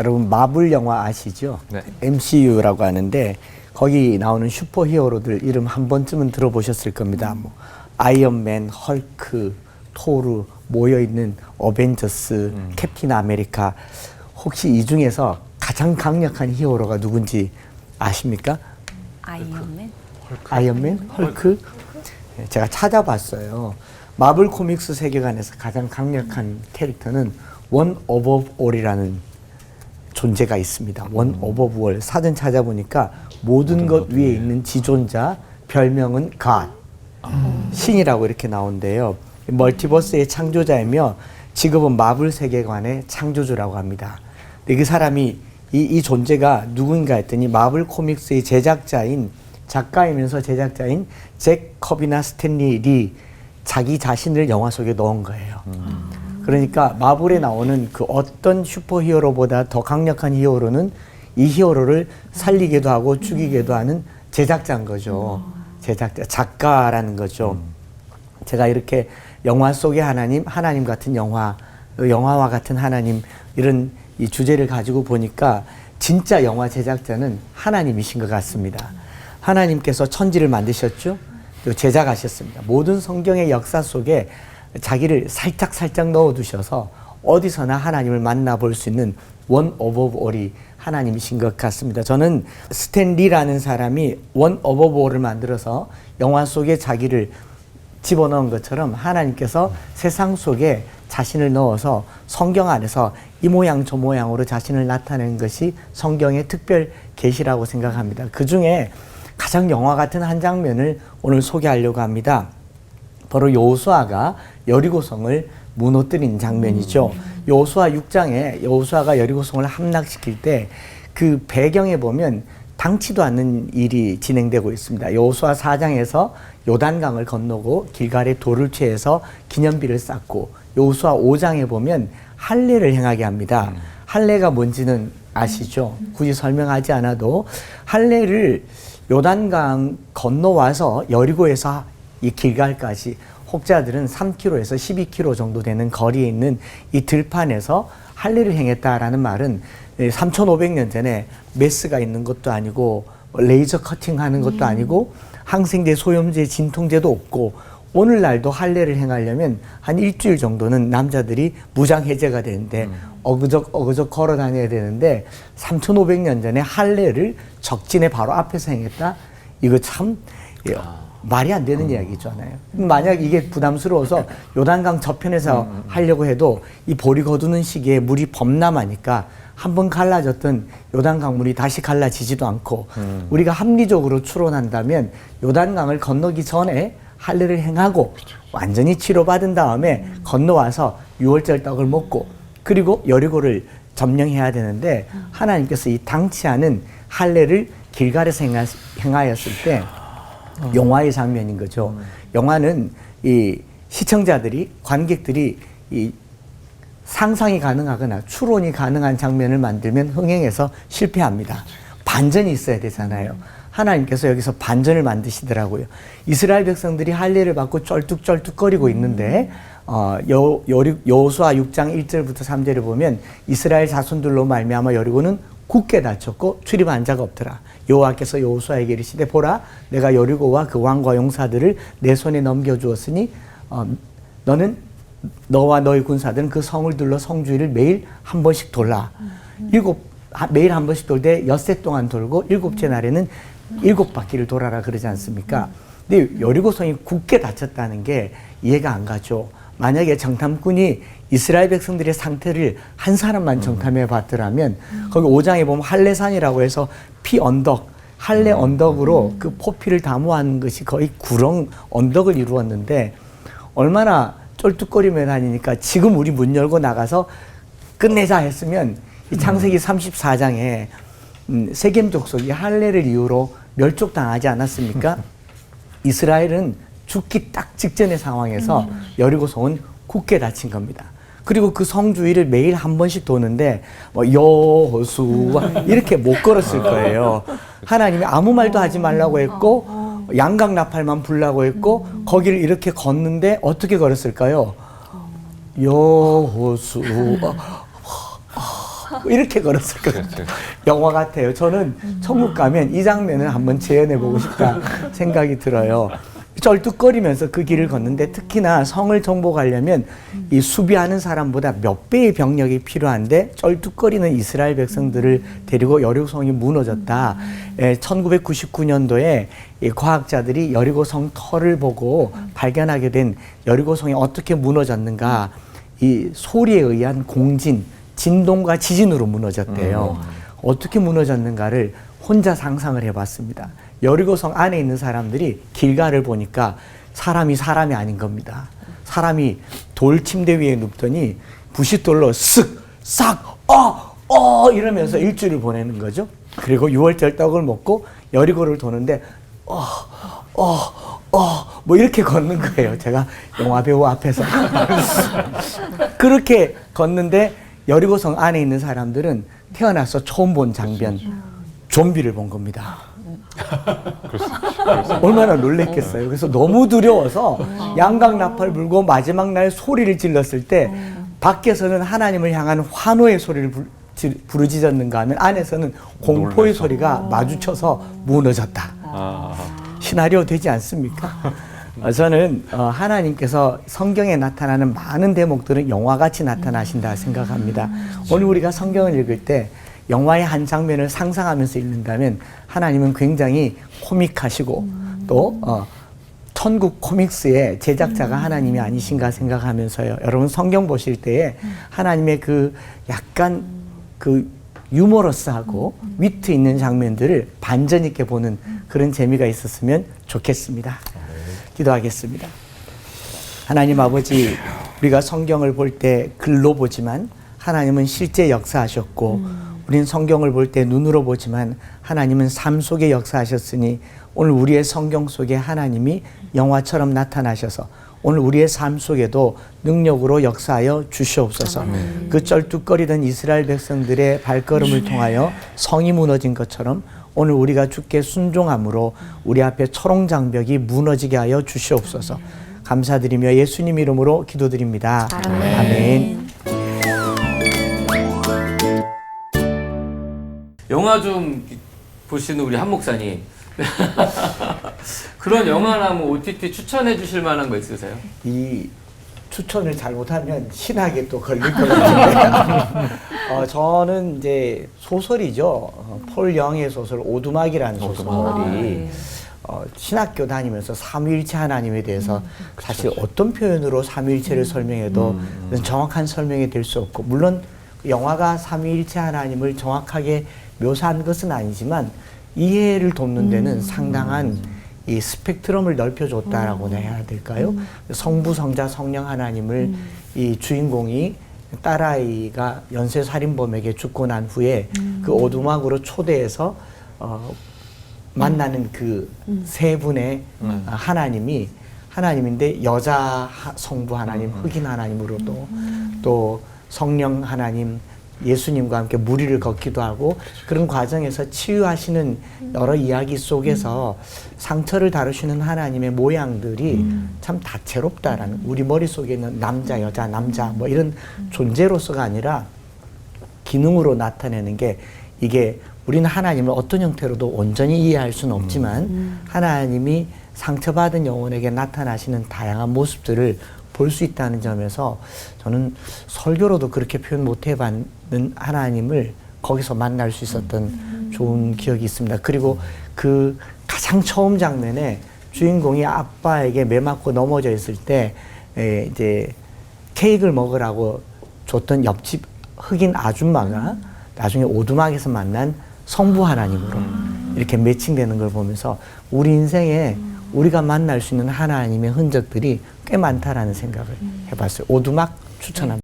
여러분 마블 영화 아시죠? 네. MCU라고 하는데 거기 나오는 슈퍼히어로들 이름 한 번쯤은 들어보셨을 겁니다. 뭐 아이언맨, 헐크, 토르 모여 있는 어벤져스, 캡틴 아메리카. 혹시 이 중에서 가장 강력한 히어로가 누군지 아십니까? 아이언맨? 아이언맨, 헐크. 네, 제가 찾아봤어요. 마블 코믹스 세계관에서 가장 강력한 캐릭터는 원 오브 올이라는 존재가 있습니다. 원 오브 올 사전 찾아보니까 모든 것 위에 있는 지존자 별명은 God 신이라고 이렇게 나온대요. 멀티버스의 창조자이며 직업은 마블 세계관의 창조주라고 합니다. 근데 그 사람이 이, 이 존재가 누구인가 했더니 마블 코믹스의 제작자인 작가이면서 제작자인 잭 커비나 스탠리 리 자기 자신을 영화 속에 넣은 거예요. 그러니까 마블에 나오는 그 어떤 슈퍼 히어로보다 더 강력한 히어로는 이 히어로를 살리기도 하고 죽이기도 하는 제작자인 거죠. 제작자, 작가라는 거죠. 제가 이렇게 영화 속의 하나님, 하나님 같은 영화, 영화와 같은 하나님 이런 이 주제를 가지고 보니까 진짜 영화 제작자는 하나님이신 것 같습니다. 하나님께서 천지를 만드셨죠? 또 제작하셨습니다. 모든 성경의 역사 속에 자기를 살짝 살짝 넣어두셔서 어디서나 하나님을 만나볼 수 있는 원 오브 올이 하나님이신 것 같습니다. 저는 스탠리라는 사람이 원 오브 올을 만들어서 영화 속에 자기를 집어넣은 것처럼 하나님께서 세상 속에 자신을 넣어서 성경 안에서 이 모양 저 모양으로 자신을 나타낸 것이 성경의 특별 계시라고 생각합니다. 그 중에 가장 영화 같은 한 장면을 오늘 소개하려고 합니다. 바로 여호수아가 여리고성을 무너뜨린 장면이죠. 여호수아 6장에 여호수아가 여리고성을 함락시킬 때 그 배경에 보면 당치도 않는 일이 진행되고 있습니다. 여호수아 4장에서 요단강을 건너고 길갈에 돌을 취해서 기념비를 쌓고 여호수아 5장에 보면 할례를 행하게 합니다. 할례가 뭔지는 아시죠? 굳이 설명하지 않아도 할례를 요단강 건너와서 여리고에서 이 길갈까지 혹자들은 3km에서 12km 정도 되는 거리에 있는 이 들판에서 할례를 행했다라는 말은 3,500년 전에 메스가 있는 것도 아니고 레이저 커팅하는 것도 아니고 항생제, 소염제, 진통제도 없고 오늘날도 할례를 행하려면 한 일주일 정도는 남자들이 무장 해제가 되는데 어그적 어그적 걸어 다녀야 되는데 3,500년 전에 할례를 적진의 바로 앞에서 행했다. 이거 참 예, 말이 안 되는 이야기잖아요. 만약 이게 부담스러워서 요단강 저편에서 하려고 해도 이 보리 거두는 시기에 물이 범람하니까 한 번 갈라졌던 요단강 물이 다시 갈라지지도 않고 우리가 합리적으로 추론한다면 요단강을 건너기 전에 할례를 행하고 완전히 치료받은 다음에 건너와서 유월절 떡을 먹고 그리고 여리고를 점령해야 되는데 하나님께서 이 당치 않은 할례를 길갈에서 행하, 행하 였을 때 영화의 장면인 거죠. 영화는 이 시청자들이 관객들이 이 상상이 가능하거나 추론이 가능한 장면을 만들면 흥행에서 실패합니다. 반전이 있어야 되잖아요. 하나님께서 여기서 반전을 만드시더라고요. 이스라엘 백성들이 할례를 받고 쩔뚝쩔뚝거리고 있는데 어, 여, 여리, 여호수아 6장 1절부터 3절을 보면 이스라엘 자손들로 말미암아 여리고는 굳게 닫혔고 출입한 자가 없더라. 여호와께서 여호수아에게 이르시되 보라 내가 여리고와 그 왕과 용사들을 내 손에 넘겨 주었으니 어, 너는 너와 너희 군사들은 그 성을 둘러 성주의를 매일 한 번씩 돌라. 일곱 하- 매일 한 번씩 돌 때 엿새 동안 돌고 일곱째 날에는 일곱 바퀴를 돌아라 그러지 않습니까? 근데 여리고성이 굳게 닫혔다는 게 이해가 안 가죠. 만약에 정탐꾼이 이스라엘 백성들의 상태를 한 사람만 정탐해 봤더라면 거기 5장에 보면 할례산이라고 해서 피 언덕 할례 언덕으로 그 포피를 담호한 것이 거의 구렁 언덕을 이루었는데 얼마나 쫄뚝거리며 다니니까 지금 우리 문 열고 나가서 끝내자 했으면 이 창세기 34장에 음, 세겜 족속이 할례를 이유로 멸족당하지 않았습니까? 이스라엘은 죽기 딱 직전의 상황에서 여리고성은 굳게 닫힌 겁니다. 그리고 그 성주의를 매일 한 번씩 도는데 뭐 여호수아 이렇게 못 걸었을 거예요. 하나님이 아무 말도 하지 말라고 했고 양각 나팔만 불라고 했고 거기를 이렇게 걷는데 어떻게 걸었을까요? 여호수아 뭐 이렇게 걸었었거든요. 네, 네. 영화 같아요. 저는 천국 가면 이 장면을 한번 재현해 보고 싶다 생각이 들어요. 쩔뚝거리면서 그 길을 걷는데 특히나 성을 정복하려면 이 수비하는 사람보다 몇 배의 병력이 필요한데 쩔뚝거리는 이스라엘 백성들을 데리고 여리고성이 무너졌다. 예, 1999년도에 이 과학자들이 여리고성 터를 보고 발견하게 된 여리고성이 어떻게 무너졌는가 이 소리에 의한 공진, 진동과 지진으로 무너졌대요. 어떻게 무너졌는가를 혼자 상상을 해봤습니다. 여리고성 안에 있는 사람들이 길가를 보니까 사람이 사람이 아닌 겁니다. 사람이 돌 침대 위에 눕더니 부싯돌로 쓱, 싹, 어, 어 이러면서 일주일을 보내는 거죠. 그리고 6월절 떡을 먹고 여리고를 도는데 어, 어, 어, 뭐 이렇게 걷는 거예요. 제가 영화 배우 앞에서. 그렇게 걷는데 여리고성 안에 있는 사람들은 태어나서 처음 본 장변, 좀비를 본 겁니다. 얼마나 놀랬겠어요. 그래서 너무 두려워서 양각 나팔 불고 마지막 날 소리를 질렀을 때 밖에서는 하나님을 향한 환호의 소리를 불- 부르짖었는가 하면 안에서는 공포의 놀라서. 소리가 마주쳐서 무너졌다. 아, 시나리오 되지 않습니까? 어, 저는 어, 하나님께서 성경에 나타나는 많은 대목들은 영화같이 나타나신다 생각합니다. 오늘 우리가 성경을 읽을 때 영화의 한 장면을 상상하면서 읽는다면 하나님은 굉장히 코믹하시고 또 어, 천국 코믹스의 제작자가 하나님이 아니신가 생각하면서요. 여러분 성경 보실 때에 하나님의 그 약간 그 유머러스하고 위트 있는 장면들을 반전 있게 보는 그런 재미가 있었으면 좋겠습니다. 기도하겠습니다. 하나님 아버지, 우리가 성경을 볼 때 글로 보지만 하나님은 실제 역사하셨고, 우린 성경을 볼 때 눈으로 보지만 하나님은 삶 속에 역사하셨으니 오늘 우리의 성경 속에 하나님이 영화처럼 나타나셔서 오늘 우리의 삶 속에도 능력으로 역사하여 주시옵소서. 그 쩔뚝거리던 이스라엘 백성들의 발걸음을 통하여 성이 무너진 것처럼 오늘 우리가 주께 순종함으로 우리 앞에 초롱 장벽이 무너지게 하여 주시옵소서. 감사드리며 예수님 이름으로 기도드립니다. 아멘. 영화 좀 보시는 우리 한 목사님. 그런 영화나 뭐 OTT 추천해 주실 만한 거 있으세요? 이 추천을 잘못하면 신학에 또 걸릴 것 같은데. 어, 저는 이제 소설이죠. 어, 폴 영의 소설 오두막이라는 소설이 어, 신학교 다니면서 삼위일체 하나님에 대해서 사실 어떤 표현으로 삼위일체를 설명해도 정확한 설명이 될 수 없고 물론 영화가 삼위일체 하나님을 정확하게 묘사한 것은 아니지만 이해를 돕는 데는 상당한 이 스펙트럼을 넓혀줬다라고 해야 될까요? 성부, 성자, 성령 하나님을 이 주인공이 딸아이가 연쇄 살인범에게 죽고 난 후에 그 오두막으로 초대해서 어, 만나는 그세 분의 어, 하나님이 하나님인데 여자 하- 성부 하나님, 흑인 하나님으로도 또 성령 하나님, 예수님과 함께 무리를 걷기도 하고 그런 과정에서 치유하시는 여러 이야기 속에서 상처를 다루시는 하나님의 모양들이 참 다채롭다라는 우리 머릿속에 있는 남자, 여자, 남자 뭐 이런 존재로서가 아니라 기능으로 나타내는 게 이게 우리는 하나님을 어떤 형태로도 온전히 이해할 수는 없지만 하나님이 상처받은 영혼에게 나타나시는 다양한 모습들을 볼 수 있다는 점에서 저는 설교로도 그렇게 표현 못 해봤는 하나님을 거기서 만날 수 있었던 좋은 기억이 있습니다. 그리고 그 가장 처음 장면에 주인공이 아빠에게 매 맞고 넘어져 있을 때 에, 이제 케이크를 먹으라고 줬던 옆집 흑인 아줌마가 나중에 오두막에서 만난 성부 하나님으로 이렇게 매칭되는 걸 보면서 우리 인생에 우리가 만날 수 있는 하나님의 흔적들이 꽤 많다라는 생각을 해봤어요. 오두막 추천합니다.